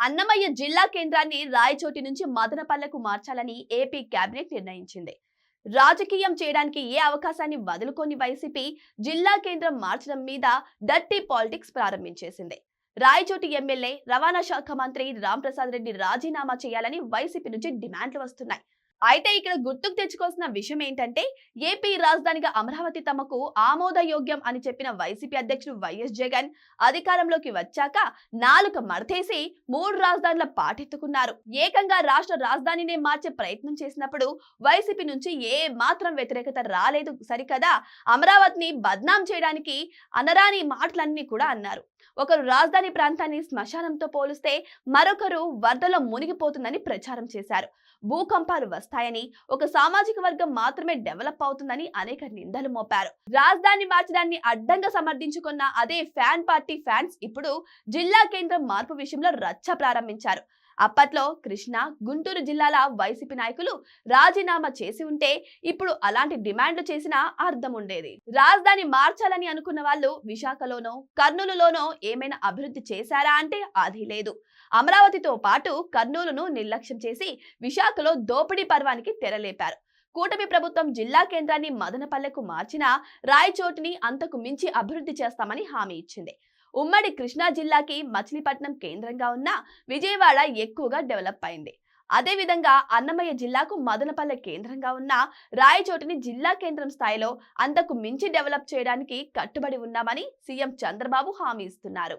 అన్నమయ్య జిల్లా కేంద్రాన్ని రాయచోటి నుంచి మదనపల్లెకు మార్చాలని ఏపీ కేబినెట్ నిర్ణయించింది. రాజకీయం చేయడానికి ఏ అవకాశాన్ని వదులుకొని వైసీపీ జిల్లా కేంద్రం మార్చడం మీద డర్టీ పాలిటిక్స్ ప్రారంభించేసింది. రాయచోటి ఎమ్మెల్యే రవాణా శాఖ మంత్రి రాంప్రసాద్ రెడ్డి రాజీనామా చేయాలని వైసీపీ నుంచి డిమాండ్లు వస్తున్నాయి. అయితే ఇక్కడ గుర్తుకు తెచ్చుకోవాల్సిన విషయం ఏంటంటే ఏపీ రాజధానిగా అమరావతి తమకు ఆమోదయోగ్యం అని చెప్పిన వైసీపీ అధ్యక్షుడు వైఎస్ జగన్ అధికారంలోకి వచ్చాక నాలుక మడతేసి మూడు రాజధానుల పాటెత్తుకున్నారు. ఏకంగా రాష్ట్ర రాజధానినే మార్చే ప్రయత్నం చేసినప్పుడు వైసీపీ నుంచి ఏ మాత్రం వ్యతిరేకత రాలేదు సరికదా? అమరావతిని బద్నాం చేయడానికి అనరాని మాటలన్నీ కూడా అన్నారు. ఒకరు రాజధాని ప్రాంతాన్ని శ్మశానంతో పోలిస్తే మరొకరు వరదలో మునిగిపోతుందని ప్రచారం చేశారు. భూకంపాలు వస్తాయి వస్తాయని ఒక సామాజిక వర్గం మాత్రమే డెవలప్ అవుతుందని అనేక నిందలు మోపారు. రాజధాని మార్చడాన్ని అడ్డంగా సమర్థించుకున్న అదే ఫ్యాన్ పార్టీ ఫ్యాన్స్ ఇప్పుడు జిల్లా కేంద్రం మార్పు విషయంలో రచ్చ ప్రారంభించారు. అప్పట్లో కృష్ణా గుంటూరు జిల్లాల వైసీపీ నాయకులు రాజీనామా చేసి ఉంటే ఇప్పుడు అలాంటి డిమాండ్లు చేసినా అర్థం ఉండేది. రాజధాని మార్చాలని అనుకున్న వాళ్ళు విశాఖలోనో కర్నూలులోనో ఏమైనా అభివృద్ధి చేశారా అంటే అది లేదు. అమరావతితో పాటు కర్నూలును నిర్లక్ష్యం చేసి విశాఖలో దోపిడీ పర్వానికి తెరలేపారు. కూటమి ప్రభుత్వం జిల్లా కేంద్రాన్ని మదనపల్లెకు మార్చినా రాయచోటిని అంతకు మించి అభివృద్ధి చేస్తామని హామీ ఇచ్చింది. ఉమ్మడి కృష్ణా జిల్లాకి మచిలీపట్నం కేంద్రంగా ఉన్న విజయవాడ ఎక్కువగా డెవలప్ అయింది. అదేవిధంగా అన్నమయ్య జిల్లాకు మదనపల్లె కేంద్రంగా ఉన్న రాయచోటిని జిల్లా కేంద్రం స్థాయిలో అంతకు మించి డెవలప్ చేయడానికి కట్టుబడి ఉన్నామని సీఎం చంద్రబాబు హామీ ఇస్తున్నారు.